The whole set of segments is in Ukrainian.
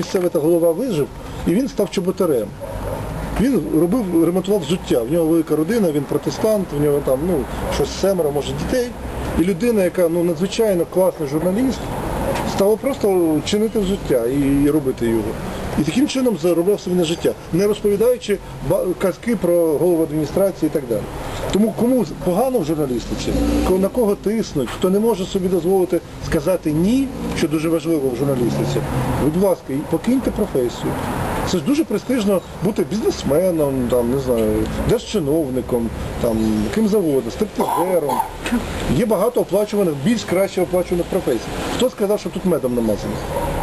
Місцевий та голова вижив, і він став чоботарем. Він робив, ремонтував взуття. В нього велика родина, він протестант, в нього там ну, щось семеро, може, дітей. І людина, яка ну, надзвичайно класний журналіст, стала просто чинити взуття і, і робити його. І таким чином заробляв собі на життя, не розповідаючи казки про голову адміністрації і так далі. Тому кому погано в журналістиці, на кого тиснуть, хто не може собі дозволити сказати ні, що дуже важливо в журналістиці, будь ласка, покиньте професію. Це ж дуже престижно бути бізнесменом, там, не знаю, держчиновником, там, яким заводом, стриптизером. Є багато оплачуваних, більш краще оплачуваних професій. Хто сказав, що тут медом намазано?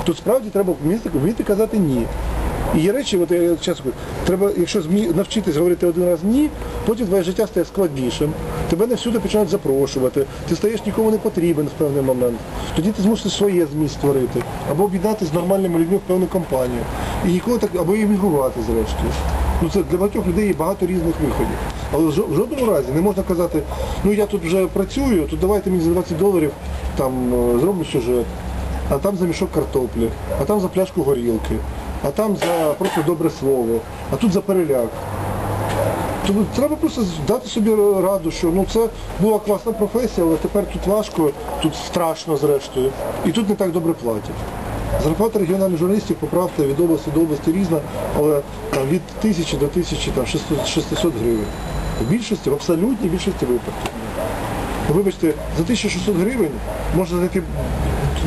Тут справді треба вміти казати ні. І є речі, от я часто кажу, треба, якщо змі- навчитись говорити один раз ні, потім твоє життя стає складнішим, тебе не всюди починають запрошувати, ти стаєш нікому не потрібен в певний момент. Тоді ти змусиш своє ЗМІ створити, або об'єднати з нормальними людьми в певну компанію. І ніколи так, або емігрувати зрештою. Ну це для багатьох людей є багато різних виходів. Але в жодному разі не можна казати, ну я тут вже працюю, то давайте мені за 20 доларів там е, зроблю сюжет, а там за мішок картоплі, а там за пляшку горілки, а там за просто добре слово, а тут за переляк. Тому треба просто дати собі раду, що ну це була класна професія, але тепер тут важко, тут страшно зрештою. І тут не так добре платять. Зарплата регіональних журналістів, поправте, від області до області різна, але там, від тисячі до тисячі там, 600, 600 гривень. В більшості, в абсолютній більшості випадків. Вибачте, за 1600 гривень можна знайти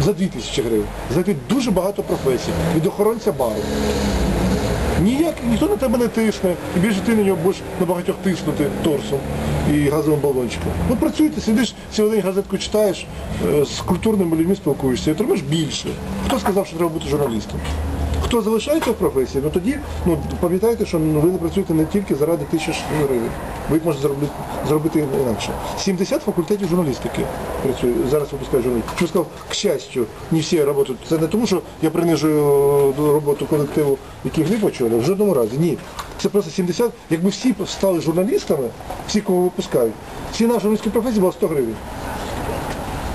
за 2000 гривень, знайти дуже багато професій. Від охоронця бару. Ніяк, ніхто на тебе не тисне, і більше ти на нього будеш на багатьох тиснути торсом і газовим балончиком. Ну працюйте, сидиш цілий день газетку читаєш, е, з культурними людьми спілкуєшся і отримаєш більше. Хто сказав, що треба бути журналістом? Хто залишається в професії, ну тоді ну, пам'ятайте, що ну, ви не працюєте не тільки заради тисяч гривень. Ви можете зробити, зробити інакше. 70 факультетів журналістики працює, зараз випускають журналістів. Що сказав, к щастю, не всі працюють. Це не тому, що я принижую е, роботу колективу, який Гліб очолював, в жодному разі. Ні. Це просто 70, якби всі стали журналістами, всі, кого випускають, ціна журналістської професії була 100 гривень.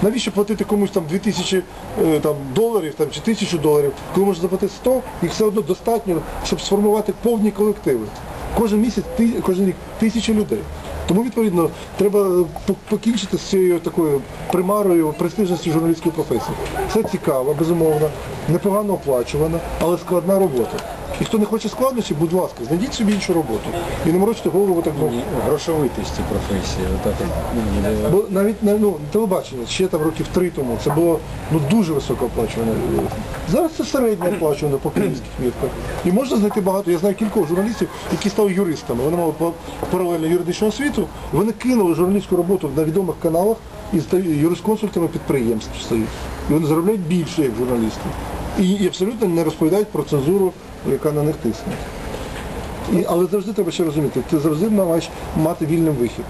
Навіщо платити комусь там 2000 е, там, доларів там, чи 1000 доларів, коли можна заплатити 100, їх все одно достатньо, щоб сформувати повні колективи. Кожен місяць, кожен рік тисячі людей. Тому, відповідно, треба е, покінчити з цією такою примарою престижності журналістської професії. Це цікаво, безумовно, непогано оплачувана, але складна робота. І хто не хоче складнощів, будь ласка, знайдіть собі іншу роботу. І не морочте голову так довго. грошовитості професії. От это, не- Бо навіть на ну, телебачення ще там років три тому це було ну дуже високо оплачуване. Зараз це середньо оплачуване по київських мірках. І можна знайти багато. Я знаю кількох журналістів, які стали юристами. Вони мали па- паралельно юридичну освіту. Вони кинули журналістську роботу на відомих каналах і стають юрисконсультами підприємств стають. І вони заробляють більше, як журналісти. І, і абсолютно не розповідають про цензуру, яка на них тисне. І, але завжди треба ще розуміти, ти завжди маєш мати вільний вихід.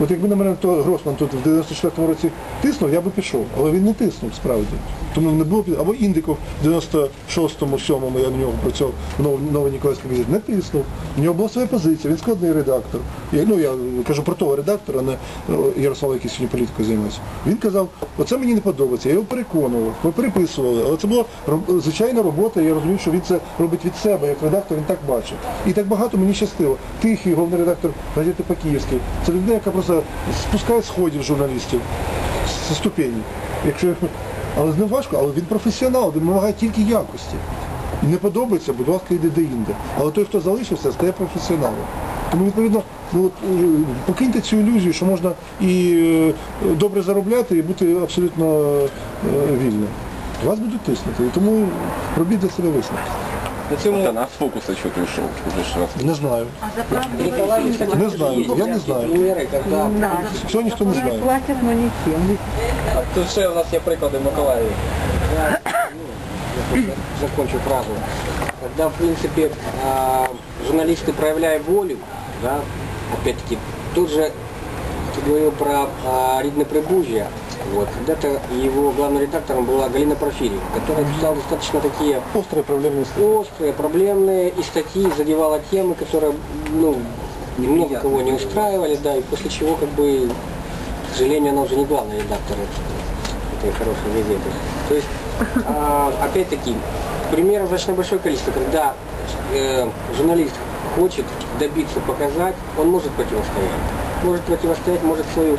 От якби на мене Гросман тут в 94-му році тиснув, я би пішов, але він не тиснув справді. Тому не було або Індиков в 96-му, 7-му я на нього працював в Нов- Новій Ніколаївській газеті, не тиснув. У нього була своя позиція, він складний редактор. Я, ну я кажу про того редактора, а не е, Ярослава, який сьогодні політикою займається. Він казав, оце мені не подобається, я його переконував, ми переписували, але це була звичайна робота, і я розумію, що він це робить від себе, як редактор, він так бачить. І так багато мені щастило. Тихий, головний редактор газети По-Київській. Це людина, яка просто спускає сходів журналістів з ступені. Якщо але з ним важко, але він професіонал, він вимагає тільки якості. І не подобається, будь ласка, йди де-інде. Але той, хто залишився, стає професіоналом. Тому, відповідно, ну, е, покиньте цю ілюзію, що можна і е, добре заробляти, і бути абсолютно е, вільним. Вас будуть тиснути, і тому робіть для себе висновки. На цьому а з фокуса що ти йшов? Уже ж раз. Не знаю. Николай, кстати, Не знаю, я не знаю. примеры, когда... Цього ніхто не знає. Платят, но не тем. А тут ще у нас є приклади в Миколаєві. Ну, закончу фразу. Когда, в принципе, а, журналисты проявляют волю, да, опять-таки, тут же ты говорил про а, Ридне Прибужье. Вот, когда-то его главным редактором была Галина Порфирьева, которая писала достаточно такие Острі проблемні статті. острые, проблемные, и статьи задевала темы, которые, ну, немного кого не устраивали, да, и после чего, как бы, к сожалению, она уже не главный редактор этой хорошей газеты. То есть а, опять-таки, примеров достаточно большое количество, когда э, журналист хочет добиться показать, он может противостоять. Может противостоять, может свою,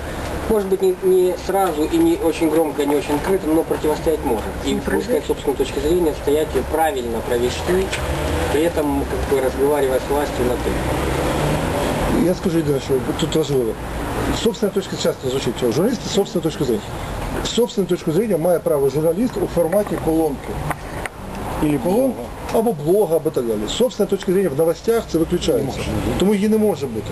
может быть не, не сразу и не очень громко, не очень открыто, но противостоять может. И высказать собственную точку зрения, отстоять ее правильно провести, при этом как бы разговаривая с властью на ты. Я скажу єдине, що тут важливо. Собственна точка часто звучить, що журналісти собственна точка зрення. Собственну точку зрення має право журналіст у форматі колонки. Ілі колонка, Або блога, або так далі. Собственна точка зрення в новостях це виключається. Тому її не може бути.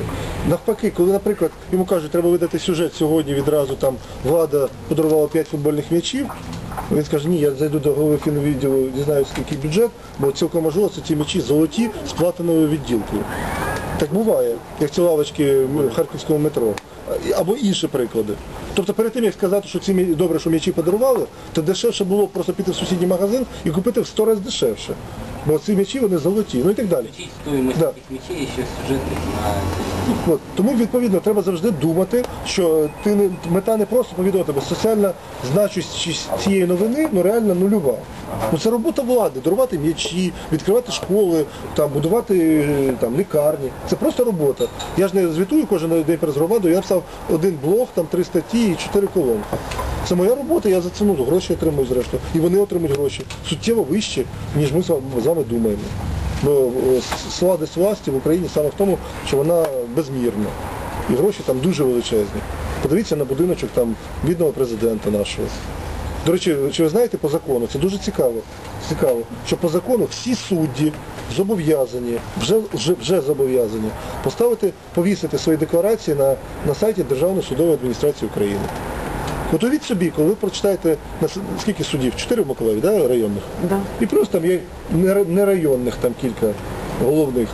Навпаки, коли, наприклад, йому кажуть, треба видати сюжет сьогодні, відразу там влада подарувала 5 футбольних м'ячів. Він скаже, ні, я зайду до голови фінвідділу, дізнаюся, який бюджет, бо цілком можливо, це ті м'ячі золоті з платиновою відділкою. Так буває, як ці лавочки в Харківському метро. Або інші приклади. Тобто перед тим, як сказати, що ці добре, що м'ячі подарували, то дешевше було просто піти в сусідній магазин і купити в 100 разів дешевше. Бо ці м'ячі вони золоті, ну і так далі. Стоимость Да. этих мечей ще сюжетных на От. Тому відповідно треба завжди думати, що ти не мета не просто повідомити, бо соціальна значущість цієї новини ну реально нульова. Ну це робота влади, дарувати м'ячі, відкривати школи, там будувати е, там лікарні. Це просто робота. Я ж не звітую кожен день перед громадою, я написав один блог, там три статті і чотири колонки. Це моя робота, я за це ну, гроші отримую зрештою. І вони отримують гроші суттєво вищі, ніж ми з вами думаємо. Бо е, сладость власті в Україні саме в тому, що вона безмірна. І гроші там дуже величезні. Подивіться на будиночок там бідного президента нашого. До речі, чи ви знаєте по закону, це дуже цікаво, цікаво, що по закону всі судді зобов'язані, вже, вже, вже зобов'язані поставити, повісити свої декларації на, на сайті Державної судової адміністрації України. От уявіть собі, коли ви прочитаєте на скільки судів? Чотири в Миколаїві, да, районних? Да. І плюс там є не- нерайонних там кілька головних.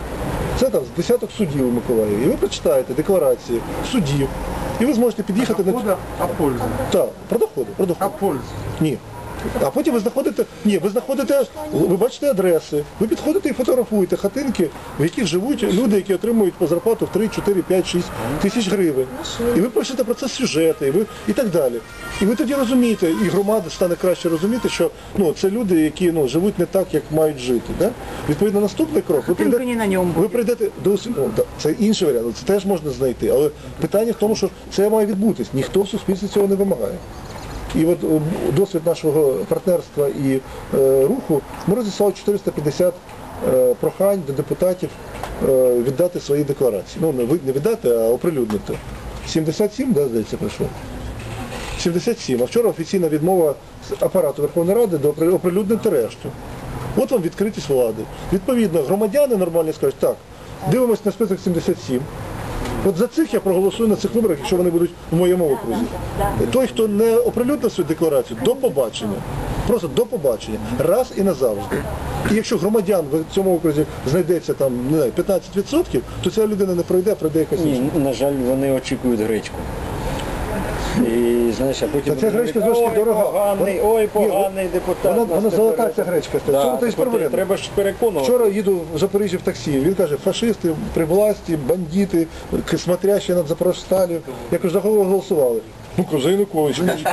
Це там з десяток судів у Миколаєві. І ви прочитаєте декларації судів. І ви зможете під'їхати на а пользу? Так, про доходи, про А пользу? Ні. А потім ви знаходите, ні, ви знаходите, ви бачите адреси, ви підходите і фотографуєте хатинки, в яких живуть люди, які отримують по зарплату в 3, 4, 5, 6 тисяч гривень. І ви пишете про це сюжети, і, ви, і так далі. І ви тоді розумієте, і громада стане краще розуміти, що ну, це люди, які ну, живуть не так, як мають жити. Да? Відповідно, наступний крок. Ви ньому ви прийдете до ну, це інший варіант, це теж можна знайти. Але питання в тому, що це має відбутись. Ніхто в суспільстві цього не вимагає. І от е, досвід нашого партнерства і е, руху ми розіслали 450 е, прохань до депутатів віддати свої декларації. Ну, не віддати, а оприлюднити. 77, да, здається, прийшло. 77. А вчора офіційна відмова апарату Верховної Ради до оприлюднити решту. От вам відкритість влади. Відповідно, громадяни нормально скажуть, так, дивимось на список 77. От за цих я проголосую на цих виборах, якщо вони будуть в моєму окрузі. Той, хто не оприлюднив свою декларацію, до побачення. Просто до побачення. Раз і назавжди. І якщо громадян в цьому окрузі знайдеться там не знаю, 15%, то ця людина не пройде, а пройде якась інша. Ні, на жаль, вони очікують гречку. І знаєш, а потім Та ця вони гречка трошки ой, дорога. поганий, Вона- ой, поганий депутат. Вона, нас вона золота ця гречка. Да, Цьому то і так от. Треба ж переконувати. Вчора їду в Запоріжжя в таксі. Він каже, фашисти при власті, бандити, к- смотрящі над Запорожсталю. Я кажу, за кого ви голосували? Ну, кажу, за Януковича. А,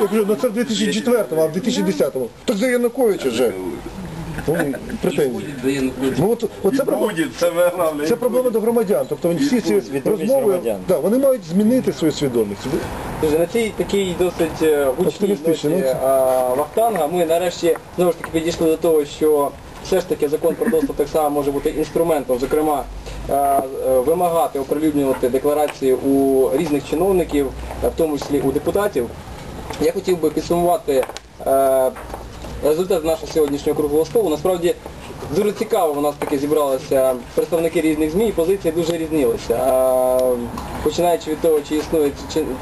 я кажу, ну це в 2004-му, а в 2010-му. Так за Януковича вже. Ну, претензії. Ну, от, от це, проблема, це проблема до громадян. Тобто вони всі ці розмови, громадян. да, вони мають змінити свою свідомість. Друзі, на цій такій досить е, гучній ноті Вахтанга ми нарешті знову ж таки підійшли до того, що все ж таки закон про доступ так само може бути інструментом, зокрема е, е, вимагати оприлюднювати декларації у різних чиновників, е, в тому числі у депутатів. Я хотів би підсумувати е, результат нашого сьогоднішнього круглого столу. Насправді дуже цікаво у нас таки зібралися представники різних ЗМІ, і позиції дуже різнилися. Починаючи від того, чи існує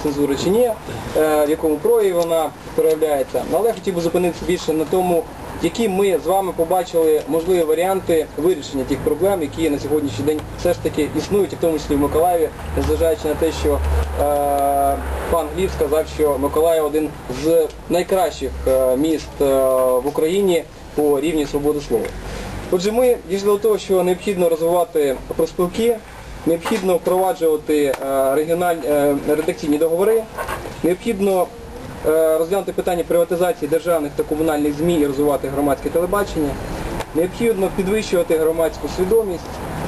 цензура чи ні, е, в якому прояві вона проявляється. Але я хотів би зупинитися більше на тому, які ми з вами побачили можливі варіанти вирішення тих проблем, які на сьогоднішній день все ж таки існують, в тому числі в Миколаєві, незважаючи на те, що е, пан Гліб сказав, що Миколаїв один з найкращих е, міст е, в Україні по рівні свободи слова. Отже, ми дійшли до того, що необхідно розвивати профспілки, необхідно впроваджувати е, регіональ- е, редакційні договори, необхідно розглянути питання приватизації державних та комунальних ЗМІ і розвивати громадське телебачення. Необхідно підвищувати громадську свідомість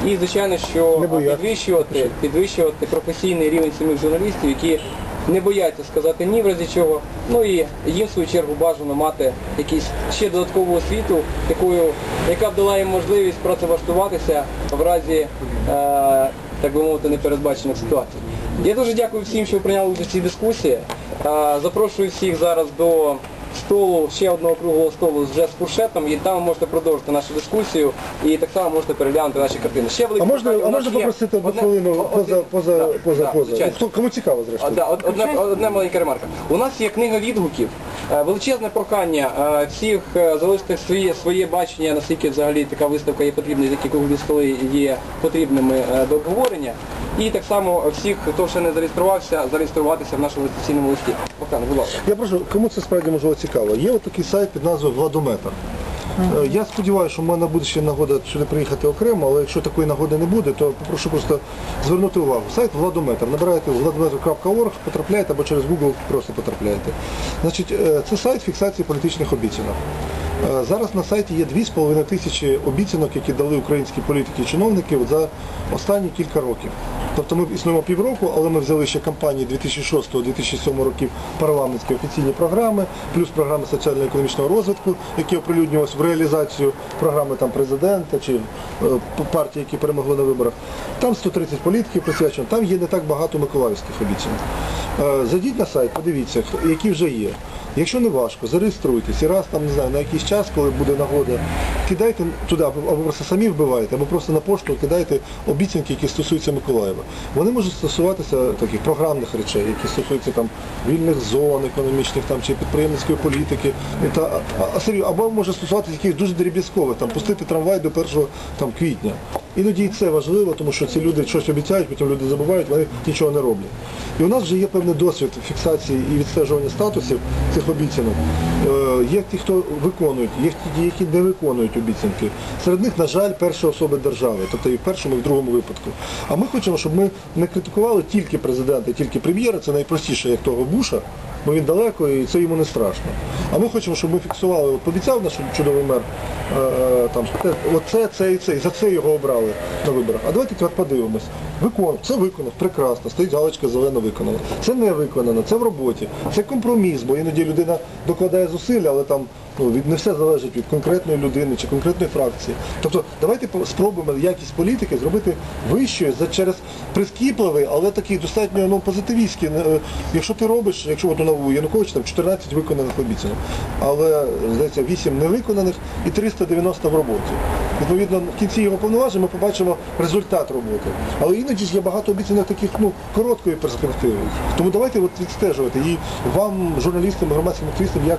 і, звичайно, що підвищувати, підвищувати професійний рівень самих журналістів, які не бояться сказати ні в разі чого. Ну і їм в свою чергу бажано мати якісь ще додаткову освіту, якою, яка б дала їм можливість працевлаштуватися в разі, е, так би мовити, непередбачених ситуацій. Я дуже дякую всім, що прийняли участь у цій дискусії. Е, Запрошую всіх зараз до столу, ще одного круглого столу вже з фуршетом, і там ви можете продовжити нашу дискусію і так само можете переглянути наші картини. Ще велике А можна, прохання, а у нас можна є попросити одну хвилину поза, поза, Да, поза, да, поза. звичайно. Хто, кому цікаво, А, зрештою. да, од- одне, одне маленька ремарка. У нас є книга відгуків. Е, Величезне прохання е, всіх е, залишити своє, своє бачення, наскільки взагалі така виставка є потрібна, і такі круглі столи є потрібними е, до обговорення. І так само всіх, хто ще не зареєструвався, зареєструватися в нашому реєстраційному листі. Богдане, будь ласка. Я прошу, кому це справді можливо цікаво. Є от такий сайт під назвою Владометр. Е, Я сподіваюся, що в мене буде ще нагода сюди приїхати окремо, але якщо такої нагоди не буде, то попрошу просто звернути увагу. Сайт Владометр. Набираєте владометр.орг, потрапляєте або через Google просто потрапляєте. Значить, е, це сайт фіксації політичних обіцянок. Е, Зараз на сайті є 2,5 тисячі обіцянок, які дали українські політики і чиновники за останні кілька років. Тобто ми існуємо півроку, але ми взяли ще кампанії 2006-2007 років парламентські офіційні програми, плюс програми соціально-економічного розвитку, які оприлюднювалися в реалізацію програми там президента чи е, партії, які перемогли на виборах. Там 130 політиків присвячено, там є не так багато миколаївських обіцянок. Е, Зайдіть на сайт, подивіться, які вже є. Якщо не важко, зареєструйтесь і раз там не знаю на якийсь час, коли буде нагода, кидайте туди, або просто самі вбиваєте, або просто на пошту кидайте обіцянки, які стосуються Миколаєва. Вони можуть стосуватися таких програмних речей, які стосуються там вільних зон економічних там чи підприємницької політики. Та, або може стосуватися якихось дуже дріб'язкових, там пустити трамвай до 1 там, квітня. Іноді і це важливо, тому що ці люди щось обіцяють, потім люди забувають, вони нічого не роблять. І у нас вже є певний досвід фіксації і відстежування статусів цих обіцянок. Е, Є ті, хто виконують, є ті, які не виконують обіцянки. Серед них, на жаль, перші особи держави, тобто і в першому, і в другому випадку. А ми хочемо, щоб ми не критикували тільки президента, тільки прем'єра, це найпростіше, як того Буша, бо він далеко і це йому не страшно. А ми хочемо, щоб ми фіксували, от пообіцяв наш чудовий мер, е, там, оце, це і це, і за це його обрали на виборах. А давайте тепер подивимось. Виконав, це виконав, прекрасно, стоїть галочка зелена виконана. Це не виконано, це в роботі, це компроміс, бо іноді людина докладає зусилля, але там ну, від, не все залежить від конкретної людини чи конкретної фракції. Тобто давайте спробуємо якість політики зробити вищою за через прискіпливий, але такий достатньо ну, позитивістський. Е, Якщо ти робиш, якщо от у Януковича там 14 виконаних обіцянок, але здається 8 невиконаних і 390 в роботі. Відповідно, в кінці його повноважень ми побачимо результат роботи. Але іноді ж є багато обіцянок таких ну, короткої перспективи. Тому давайте от відстежувати і вам, журналістам, громадським активістам, як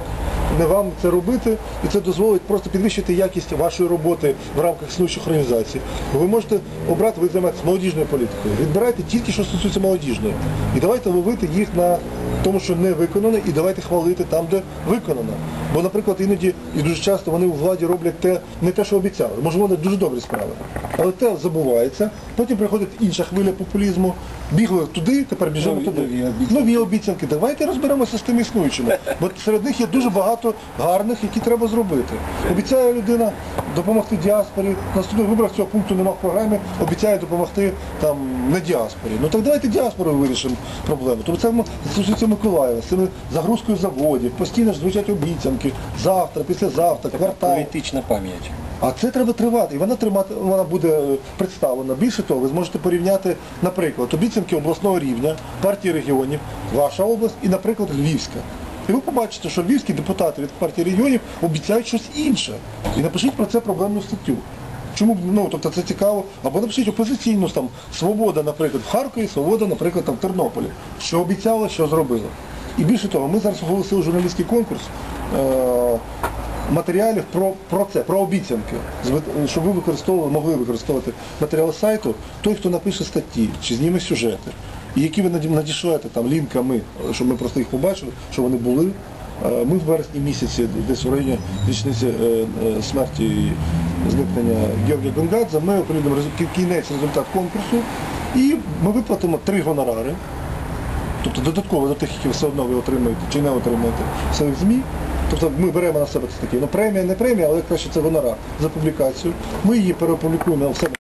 не вам це робити, і це дозволить просто підвищити якість вашої роботи в рамках існуючих організацій. Ви можете обрати, ви займаєтесь молодіжною політикою. Відбирайте тільки, що стосується молодіжної. І давайте ловити їх на тому, що не виконано, і давайте хвалити там, де виконано. Бо, наприклад, іноді і дуже часто вони у владі роблять те, не те, що обіцяли. Може, вони дуже добрі справи. Але те забувається. Потім приходить інша хвиля популізму. Бігли туди, тепер біжимо Нові- туди. нові обіцянки. Нові обіцянки. Давайте розберемося з тими існуючими. Бо серед них є дуже багато гарних, які треба зробити. Обіцяє людина допомогти діаспорі. На наступних виборах цього пункту немає в програмі. Обіцяє допомогти там не діаспорі. Ну так давайте діаспорою вирішимо проблему. Тобто це стосується Миколаєва, з цими загрузкою заводів, постійно ж звучать обіцянки. Завтра, післязавтра, квартал. Політична пам'ять. А це треба тривати, і вона тримати, вона буде е, представлена. Більше того, ви зможете порівняти, наприклад, обіцянки обласного рівня, партії регіонів, ваша область і, наприклад, Львівська. І ви побачите, що львівські депутати від партії регіонів обіцяють щось інше. І напишіть про це проблемну статтю. Чому б, ну, тобто це цікаво, або напишіть опозиційну там свобода, наприклад, в Харкові, свобода, наприклад, там в Тернополі. Що обіцяла, що зробила. І більше того, ми зараз оголосили журналістський конкурс. Е- матеріалів про, про це, про обіцянки, щоб ви використовували, могли використовувати матеріали сайту, той, хто напише статті чи зніме сюжети, і які ви наді- надішлете там лінками, щоб ми просто їх побачили, що вони були. Е, Ми в вересні місяці, десь в районі річниці е, е, смерті і зникнення Георгія Гонгадзе, ми оприлюднимо кінець результат конкурсу і ми виплатимо три гонорари тобто додатково до тих, які все одно ви отримуєте чи не отримуєте в своїх ЗМІ. Тобто ми беремо на себе це таке, ну премія не премія, але краще це гонорар за публікацію. Ми її переопублікуємо в себе